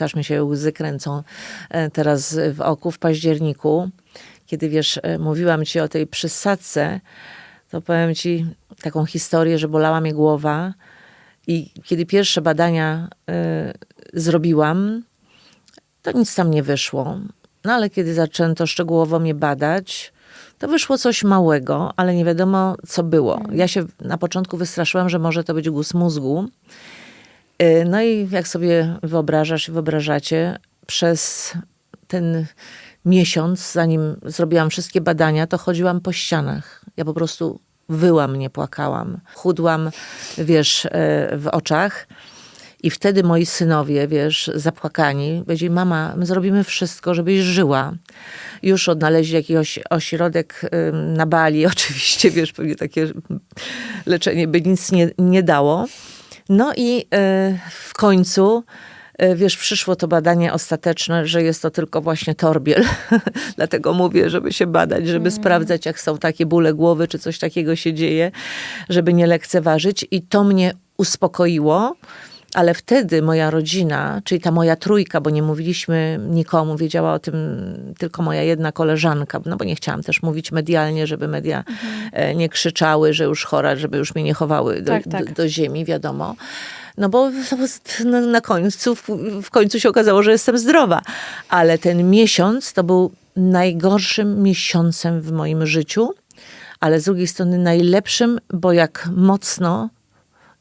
też mi się łzy kręcą e, teraz w oku w październiku, kiedy wiesz, e, mówiłam ci o tej przysadce, to powiem ci taką historię, że bolała mnie głowa i kiedy pierwsze badania e, zrobiłam, to nic tam nie wyszło. No ale kiedy zaczęto szczegółowo mnie badać, to wyszło coś małego, ale nie wiadomo co było. Ja się na początku wystraszyłam, że może to być guz mózgu. Y, No i jak sobie wyobrażasz i wyobrażacie, przez ten miesiąc, zanim zrobiłam wszystkie badania, to chodziłam po ścianach. Ja po prostu wyłam, nie płakałam. Chudłam, wiesz, e, w oczach. I wtedy moi synowie, wiesz, zapłakani, powiedzieli, mama, my zrobimy wszystko, żebyś żyła. Już odnaleźli jakiś ośrodek ym, na Bali, oczywiście, wiesz, pewnie takie leczenie by nic nie, nie dało. No i y, w końcu, y, wiesz, przyszło to badanie ostateczne, że jest to tylko właśnie torbiel. Dlatego mówię, żeby się badać, żeby sprawdzać, jak są takie bóle głowy, czy coś takiego się dzieje, żeby nie lekceważyć. I to mnie uspokoiło. Ale wtedy moja rodzina, czyli ta moja trójka, bo nie mówiliśmy nikomu, wiedziała o tym tylko moja jedna koleżanka, no bo nie chciałam też mówić medialnie, żeby media e, nie krzyczały, że już chora, żeby już mnie nie chowały do, Tak, tak. do, do ziemi, wiadomo. No bo na, końcu, w końcu się okazało, że jestem zdrowa. Ale ten miesiąc to był najgorszym miesiącem w moim życiu, ale z drugiej strony najlepszym, bo jak mocno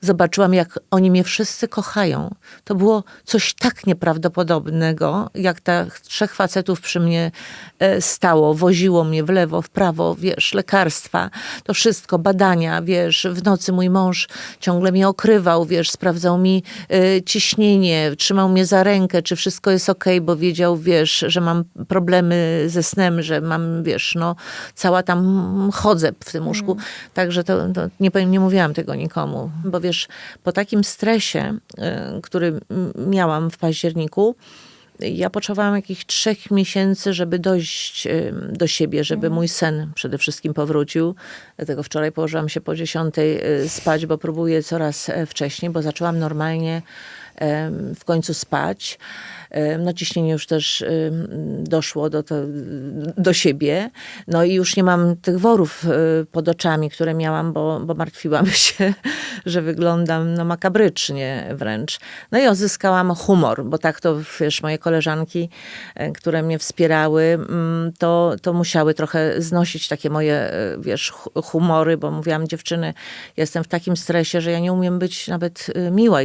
zobaczyłam, jak oni mnie wszyscy kochają. To było coś tak nieprawdopodobnego, jak ta trzech facetów przy mnie e, stało, woziło mnie w lewo, w prawo, wiesz, lekarstwa, to wszystko, badania, wiesz, w nocy mój mąż ciągle mnie okrywał, wiesz, sprawdzał mi e, ciśnienie, trzymał mnie za rękę, czy wszystko jest okej, bo wiedział, wiesz, że mam problemy ze snem, że mam, wiesz, no, cała tam chodzę w tym łóżku. Także to, to nie, nie mówiłam tego nikomu, bo wiesz, po takim stresie, y, który miałam w październiku, ja potrzebowałam jakichś trzech miesięcy, żeby dojść y, do siebie, żeby mój sen przede wszystkim powrócił. Dlatego wczoraj położyłam się po dziesiątej y, spać, bo próbuję coraz e, wcześniej, bo zaczęłam normalnie w końcu spać. No ciśnienie już też doszło do, to, do siebie. No i już nie mam tych worów y, pod oczami, które miałam, bo, bo martwiłam się, że wyglądam no, makabrycznie wręcz. No i odzyskałam humor, bo tak to, wiesz, moje koleżanki, e, które mnie wspierały, mm, to, to musiały trochę znosić takie moje, e, wiesz, hu- humory, bo mówiłam, dziewczyny, jestem w takim stresie, że ja nie umiem być nawet miła.